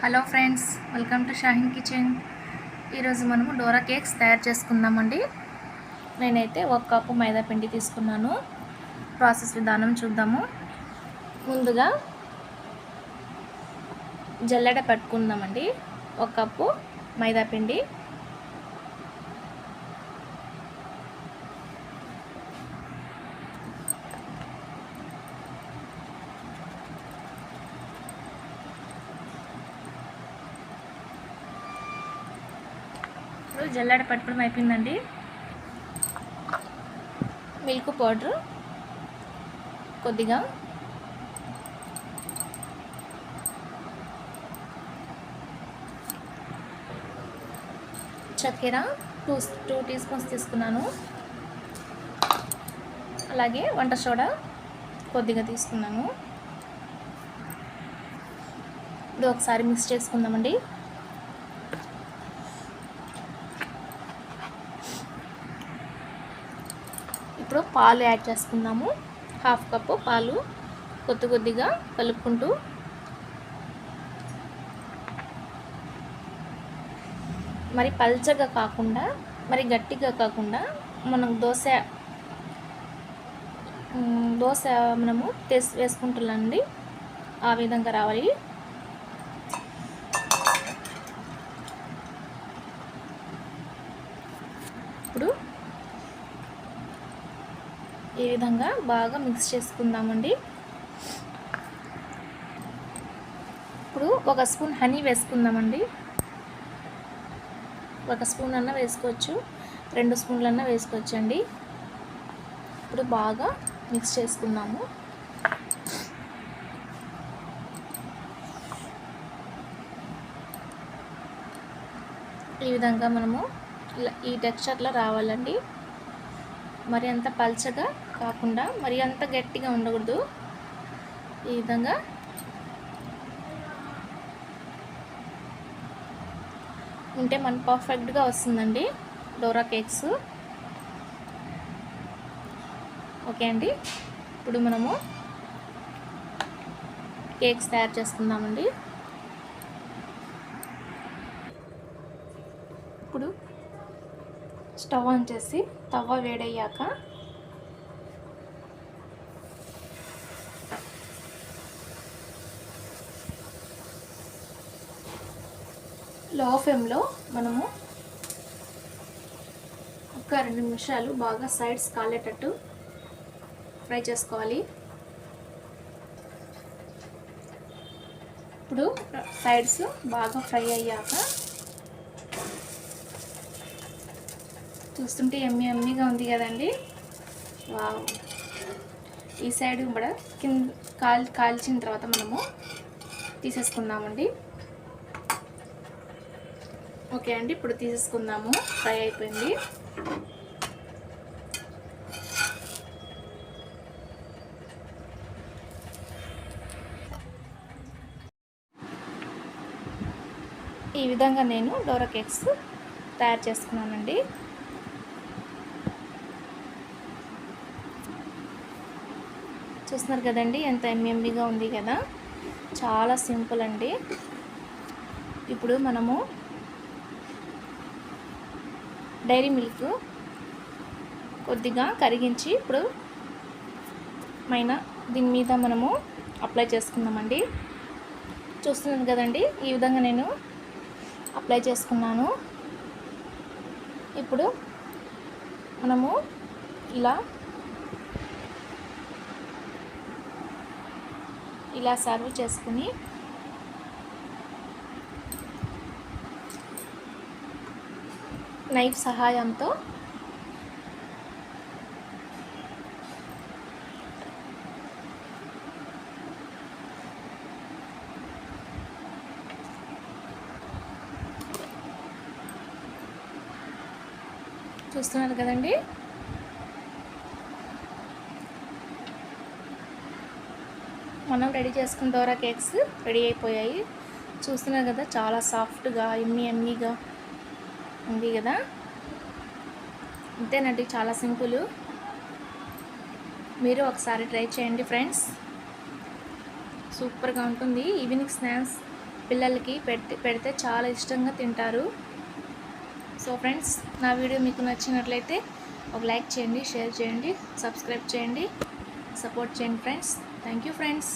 Hello friends welcome to Shahin kitchen. ఈరోజు మనము Dora cakes తయారు చేసుకుందామండి. నేనైతే ఒక కప్పు మైదా పిండి తీసుకున్నాను. ప్రాసెస్ విధానం చూద్దాము. ముందుగా జల్లెడ పెట్టుకుందామండి. ఒక కప్పు మైదా పిండి జల్లెడ పట్టుకోవడం అయిపోయిందండి. మిల్క్ పౌడర్ కొద్దిగా. చక్కెర టూ టూ టీ స్పూన్స్ తీసుకున్నాను. అలాగే వంట సోడా కొద్దిగా తీసుకున్నాను. ఇది ఒకసారి మిక్స్ చేసుకుందామండి ఇప్పుడు పాలు యాడ్ చేసుకుందాము. హాఫ్ కప్పు పాలు కొద్ది కొద్దిగా కలుపుకుంటూ. మరి పల్చగా కాకుండా మరి గట్టిగా కాకుండా మనం దోశ దోశ మనము తెస్ వేసుకుంటున్నాండి ఆ విధంగా రావాలి ఇప్పుడు ఈ విధంగా బాగా మిక్స్ చేసుకుందామండి. ఇప్పుడు ఒక స్పూన్ హనీ వేసుకుందామండి. ఒక స్పూన్ అన్న వేసుకోవచ్చు రెండు స్పూన్లన్నా వేసుకోవచ్చండి. ఇప్పుడు బాగా మిక్స్ చేసుకుందాము. ఈ విధంగా మనము ఈ టెక్స్చర్లో రావాలండి. మరి అంత పల్చగా కాకుండా మరి అంత గట్టిగా ఉండకూడదు. ఈ విధంగా. ఉంటే మన పర్ఫెక్ట్గా వస్తుందండి డోరా కేక్స్. ఓకే అండి. ఇప్పుడు మనము కేక్స్ తయారు చేసుకుందామండి ఇప్పుడు స్టవ్ ఆన్ చేసి తవ్వ వేడయ్యాక లో ఫ్లేమ్లో మనము ఒక రెండు నిమిషాలు బాగా సైడ్స్ కాలేటట్టు ఫ్రై చేసుకోవాలి. ఇప్పుడు సైడ్స్ బాగా ఫ్రై అయ్యాక చూస్తుంటే ఎమ్మి ఎమ్మిగా ఉంది కదండి. వావ్. ఈ సైడ్ కూడా కింద కాల్ కాల్చిన తర్వాత మనము తీసేసుకుందామండి. ఓకే అండి ఇప్పుడు తీసేసుకుందాము. ఫ్రై అయిపోయింది. ఈ విధంగా నేను డోరా కేక్స్ తయారు చేసుకున్నానండి. చూస్తున్నారు కదండి ఎంత ఎంఎంబిగా ఉంది కదా. చాలా సింపుల్ అండి. ఇప్పుడు మనము డైరీ మిల్క్ కొద్దిగా కరిగించి ఇప్పుడు మైన దీని మీద మనము అప్లై చేసుకుందామండి. చూస్తున్నాను కదండి ఈ విధంగా నేను అప్లై చేసుకున్నాను. ఇప్పుడు మనము ఇలా ఇలా సర్వ్ చేసుకుని నైఫ్ సహాయంతో. చూస్తున్నారు కదండి. మనం రెడీ చేసుకున్న ద్వారా కేక్స్ రెడీ అయిపోయాయి. చూస్తున్నారు కదా చాలా సాఫ్ట్గా ఎమ్మి ఎమ్మిగా. ఉంది కదా? అంతేనండి చాలా సింపుల్. మీరు ఒకసారి ట్రై చేయండి ఫ్రెండ్స్. సూపర్గా ఉంటుంది. ఈవినింగ్ స్నాక్స్ పిల్లలకి పెట్టి పెడితే చాలా ఇష్టంగా తింటారు. సో ఫ్రెండ్స్ నా వీడియో మీకు నచ్చినట్లయితే ఒక లైక్ చేయండి షేర్ చేయండి సబ్స్క్రైబ్ చేయండి సపోర్ట్ చేయండి ఫ్రెండ్స్. Thank you friends.